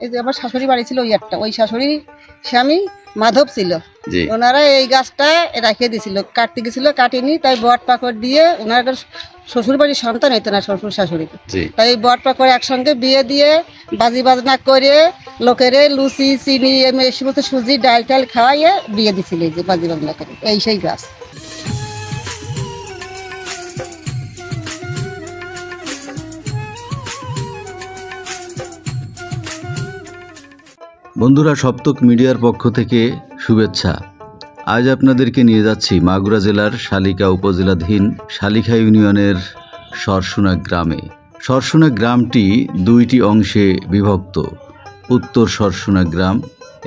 এই যে আমার শাশুড়ি বাড়ি ছিল ওই একটা ওই শাশুড়ি স্বামী মাধব ছিল। ওনারা এই গাছটা রেখে দিছিল কাটতে গেছিল কাটেনি তাই বট পাকড় দিয়ে ওনার শ্বশুর বাড়ির সন্তান হইতো না শ্বশুর শাশুড়িকে। জি। তাই বট পাকড় একসঙ্গে বিয়ে দিয়ে বাজি বাজনা করে লোকেরে লুচি চিনি এই সমস্ত সুজি ডাল টাল খাওয়াইয়ে বিয়ে দিছিল এই যে বাজি বাজনা করে এই সেই গাছ। বন্ধুরা, সপ্তক মিডিয়ার পক্ষ থেকে শুভেচ্ছা। আজ আপনাদেরকে নিয়ে যাচ্ছি মাগুরা জেলার শালিকা উপজেলাধীন শালিখা ইউনিয়নের সরসুনা গ্রামে। সরসুনা গ্রামটি দুইটি অংশে বিভক্ত, উত্তর সরসুনা গ্রাম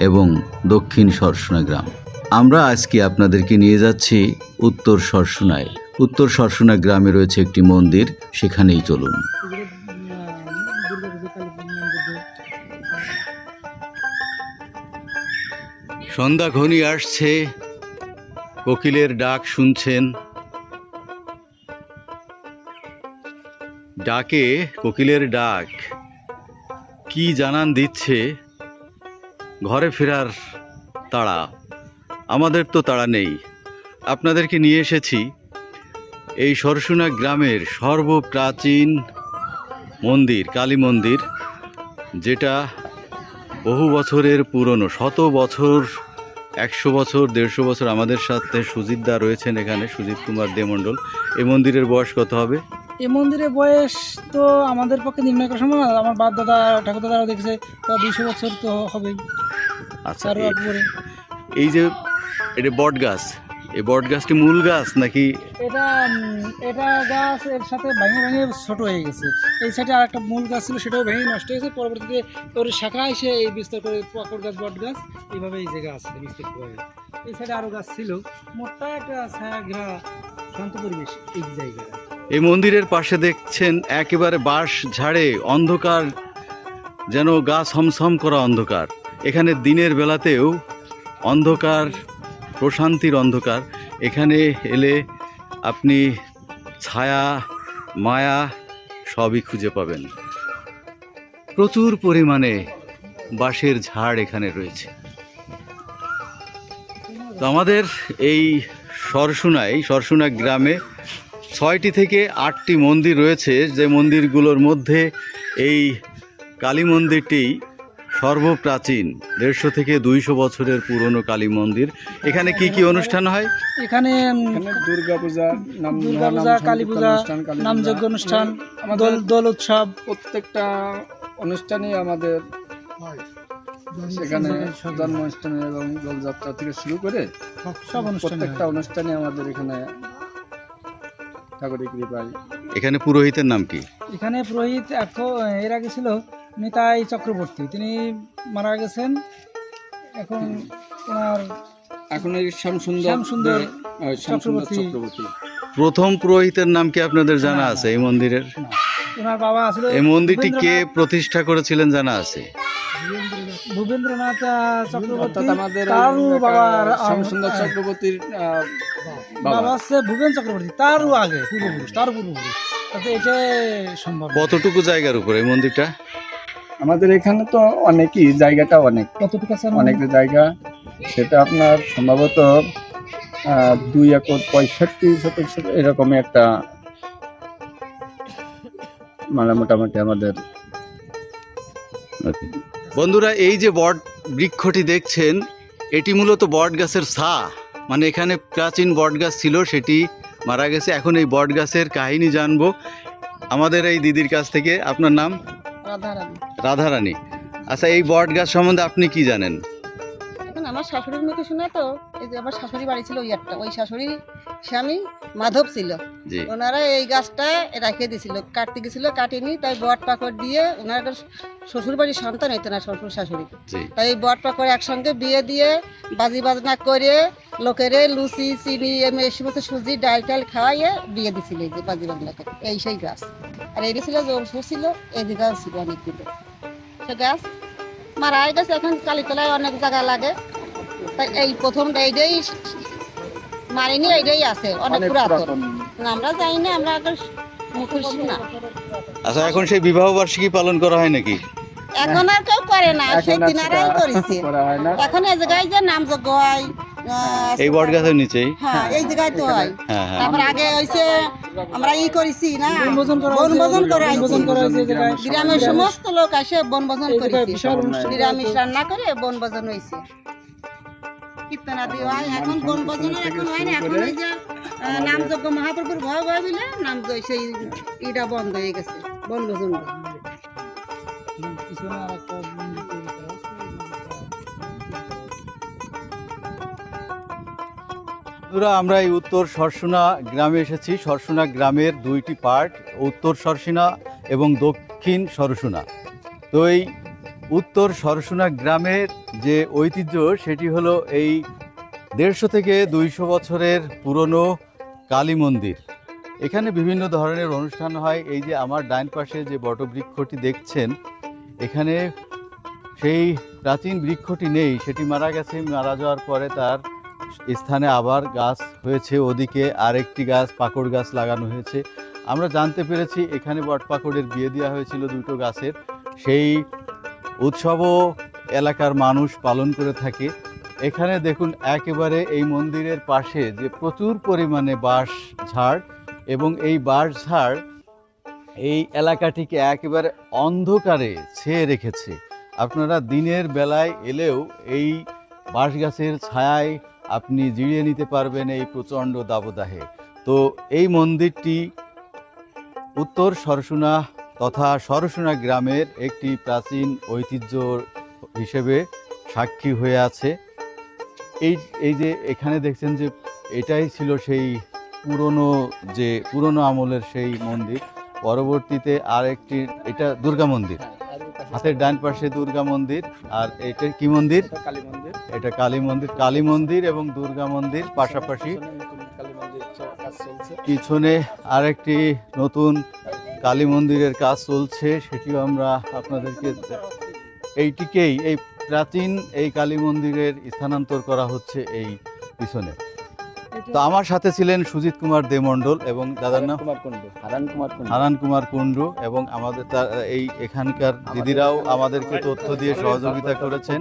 এবং দক্ষিণ সরসুনা গ্রাম। আমরা আজকে আপনাদেরকে নিয়ে যাচ্ছি উত্তর সরসুনায়। উত্তর সরসুনা গ্রামে রয়েছে একটি মন্দির, সেখানেই চলুন। সন্ধ্যা ঘনি আসছে, কোকিলের ডাক শুনছেন। ডাকে কোকিলের ডাক, কি জানান দিচ্ছে? ঘরে ফেরার তাড়া, আমাদের তো তাড়া নেই। আপনাদেরকে নিয়ে এসেছি এই সরসুনা গ্রামের সর্বপ্রাচীন মন্দির, কালী মন্দির, যেটা বহু বছরের পুরনো, শত বছর একশো বছর দেড়শো বছর আমাদের সাথে সুজিত দা রয়েছেন এখানে সুজিত কুমার দে মণ্ডল এই মন্দিরের বয়স কত হবে? এ মন্দিরের বয়স তো আমাদের পক্ষে নির্ণয় করা সম্ভব না আমার বাপ দাদা ঠাকুর দাদারা দেখেছে তো দুশো বছর তো হবেই। আচ্ছা এই যে এটা বট গাছ এই বট গাছটি মূল গাছ নাকি? এটা এটা গাছ এর সাথে ভেঙে ভেঙে ছোট হয়ে গেছে। এই সাইডে আর একটা মূল গাছ ছিল সেটাও ভেঙে নষ্ট হয়েছে পরবর্তীতে ওর শাখা এসে এই বিস্তার করে পাকড় গাছ বট গাছ এইভাবে এই জায়গা আছে বিস্তার করে। এই সাইডে আরও গাছ ছিল। মোটা একটা ছায়া ঘেরা শান্ত পরিবেশ এই জায়গাটা এই মন্দিরের পাশে দেখছেন একেবারে বাঁশ ঝাড়ে অন্ধকার যেন গা ছমছম করা অন্ধকার। এখানে দিনের বেলাতেও অন্ধকার প্রশান্তির অন্ধকার। এখানে এলে আপনি ছায়া, মায়া সবই খুঁজে পাবেন। প্রচুর পরিমাণে বাঁশের ঝাড় এখানে রয়েছে। তো আমাদের এই সরসুনায়, সরসুনা গ্রামে ছয়টি থেকে আটটি মন্দির রয়েছে। যে মন্দিরগুলোর মধ্যে এই কালী মন্দিরটি সর্বপ্রাচীন। দেড়শো থেকে দুইশো বছরের পুরনো কালী মন্দির। এখানে কি কি অনুষ্ঠান হয়? এখানে উম, এখানে পূজা নাম দুর্গা কালী পূজা। অনুষ্ঠান, নামযজ্ঞ অনুষ্ঠান আমাদের দোল দোল উৎসব। প্রত্যেকটা অনুষ্ঠানই আমাদের সেখানে জন্ম অনুষ্ঠানে এবং দোলযাত্রা থেকে শুরু করে সব প্রত্যেকটা অনুষ্ঠানে আমাদের এখানে ঠাকুরের কৃপায়। এখানে পুরোহিতের নাম কি? এখানে পুরোহিত এখন এর আগে ছিল নিতাই চক্রবর্তী। তিনি মারা গেছেন এখন ওনার এখন এই শ্যামসুন্দর চক্রবর্তী। প্রথম পুরোহিতের নাম কি আপনাদের জানা আছে এই মন্দিরের? ওনার বাবা আছিল এই মন্দিরটি কে প্রতিষ্ঠা করেছিলেন জানা আছে? ভূপেন্দ্রনাথ চক্রবর্তী আমাদের শ্যামসুন্দর চক্রবর্তীর বাবা। বাবা হচ্ছে ভূপেন চক্রবর্তী তারও আগে পূর্বপুরুষ তার পূর্বপুরুষ। তাতে এটা সম্ভব। কতটুকু জায়গার উপরে এই মন্দিরটা? আমাদের এখানে তো অনেকই জায়গাটা অনেক। কতটুকু আছে অনেক জায়গা। সেটা আপনার সম্ভবত দুই একর পঁয়ষট্টি শতাংশ এরকমই একটা মানে মোটামুটি আমাদের। বন্ধুরা এই যে বট বৃক্ষটি দেখছেন এটি মূলত বট গাছের ছা মানে এখানে প্রাচীন বট গাছ ছিল সেটি মারা গেছে। এখন এই বট গাছের কাহিনী জানব। আমাদের এই দিদির কাছ থেকে। আপনার নাম? রাধারানী। রাধারানী। আচ্ছা এই বট গাছ সম্বন্ধে আপনি কি জানেন? এখন আমার শাশুড়ির মুখে শোনা তো এই যে আমার শাশুড়ি বাড়ি ছিল ওই একটা ওই শাশুড়ি স্বামী মাধব ছিল। জি। ওনারা এই গাছটা রেখে দিয়েছিল কাটতে গেছিল কাটেনি তাই বট পাকড় দিয়ে ওনার শ্বশুর বাড়ির সন্তান হইতো না শ্বশুর শাশুড়ি। জি। তাই এই বট পাকড় একসঙ্গে বিয়ে দিয়ে বাজি বাজনা করে লোকেরে লুচি চিনি এম- এই সমস্ত সুজি ডাল টাল খাওয়াইয়ে বিয়ে দিছিল এই যে বাজি বাজনা করে এই সেই গাছ। আর এই ছিল জোরসুর ছিল গাছ ছিল অনেকগুলো সে গাছ মারা গেছে এখন কালীতলায় অনেক জায়গা লাগে। তাই এই প্রথম এইটাই মারিনি এইটাই আছে অনেক পুরাতন। না, আমরা যাই না আমরা আগে মুখে শুনা আচ্ছা এখন সেই বিবাহ বার্ষিকী পালন করা হয় নাকি? এখন আর কেউ করে না সেই করেছে। করা হয় না। এখন এই জায়গায় যে নামযজ্ঞ হয় এই বট গাছের নিচেই? হ্যাঁ এই জায়গায় তো হয়। হ্যাঁ হ্যাঁ। তারপর আগে হইছে আমরা ই করেছি না বনভোজন করা এই। গ্রামের সমস্ত লোক এসে বনভোজন এই করেছে। নিরামিষ রান্না করে বনভোজন হয়েছে। কীর্তনাদি হয় এখন বনভোজন এখন হয় না এখন ওই যে নামযজ্ঞ মহাপ্রভুর ভয় ভয় নাম সেই ইটা বন্ধ হয়ে গেছে বনভোজন। বন্ধুরা, আমরা এই উত্তর সরসুনা গ্রামে এসেছি। সরসুনা গ্রামের দুইটি পার্ট, উত্তর সরসুনা এবং দক্ষিণ সরসুনা। তো এই উত্তর সরসুনা গ্রামের যে ঐতিহ্য, সেটি হলো এই দেড়শো থেকে দুইশো বছরের পুরনো কালী মন্দির। এখানে বিভিন্ন ধরনের অনুষ্ঠান হয়। এই যে আমার ডাইন পাশে যে বটবৃক্ষটি দেখছেন, এখানে সেই প্রাচীন বৃক্ষটি নেই। সেটি মারা গেছে, মারা যাওয়ার পরে তার স্থানে আবার গাছ হয়েছে, ওদিকে আরেকটি গাছ, পাকড় গাছ লাগানো হয়েছে। আমরা জানতে পেরেছি এখানে বট পাকড়ের বিয়ে দেওয়া হয়েছিল দুটো গাছের। সেই উৎসবও এলাকার মানুষ পালন করে থাকে। এখানে দেখুন, একেবারে এই মন্দিরের পাশে যে প্রচুর পরিমাণে বাঁশ ঝাড় এবং এই বাঁশ ঝাড় এই এলাকাটিকে একেবারে অন্ধকারে ছেয়ে রেখেছে। আপনারা দিনের বেলায় এলেও এই বাঁশ গাছের ছায়ায় আপনি জিরিয়ে নিতে পারবেন এই প্রচণ্ড দাবদাহে। তো এই মন্দিরটি উত্তর সরসুনা তথা সরসুনা গ্রামের একটি প্রাচীন ঐতিহ্য হিসেবে সাক্ষী হয়ে আছে। এই এই যে এখানে দেখছেন যে এটাই ছিল সেই পুরনো যে পুরনো আমলের সেই মন্দির। পরবর্তীতে আর একটি এটা দুর্গা মন্দির। হাতের ডান পাশে দুর্গা মন্দির আর এটা কি মন্দির? কালী মন্দির। এটা কালী মন্দির কালী মন্দির এবং দুর্গা মন্দির পাশাপাশি পিছনে আরেকটি নতুন কালী মন্দিরের কাজ চলছে সেটিও আমরা আপনাদেরকে এইটিকেই এই প্রাচীন এই কালী মন্দিরের স্থানান্তর করা হচ্ছে এই পিছনে। তো আমার সাথে ছিলেন সুজিত কুমার দে মণ্ডল এবং দাদার নাম হারান কুমার হারান কুমার কুণ্ডু এবং আমাদের তার এই এখানকার দিদিরাও আমাদেরকে তথ্য দিয়ে সহযোগিতা করেছেন।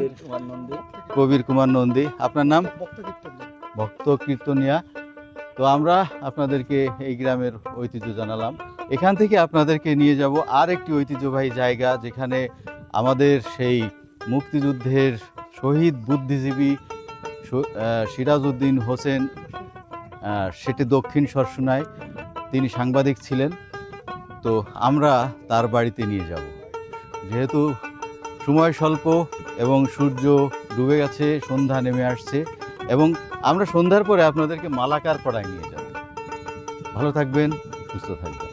কবির কুমার নন্দী। আপনার নাম? ভক্ত কীর্তনিয়া তো আমরা আপনাদেরকে এই গ্রামের ঐতিহ্য জানালাম। এখান থেকে আপনাদেরকে নিয়ে যাব আর একটি ঐতিহ্যবাহী জায়গা যেখানে আমাদের সেই মুক্তিযুদ্ধের শহীদ বুদ্ধিজীবী সিরাজউদ্দিন হোসেন সেটি দক্ষিণ সরসুনায় তিনি সাংবাদিক ছিলেন। তো আমরা তার বাড়িতে নিয়ে যাব। যেহেতু সময় স্বল্প এবং সূর্য ডুবে গেছে, সন্ধ্যা নেমে আসছে এবং আমরা সন্ধ্যার পরে আপনাদেরকে মালাকার পাড়ায় নিয়ে যাব। ভালো থাকবেন, সুস্থ থাকবেন।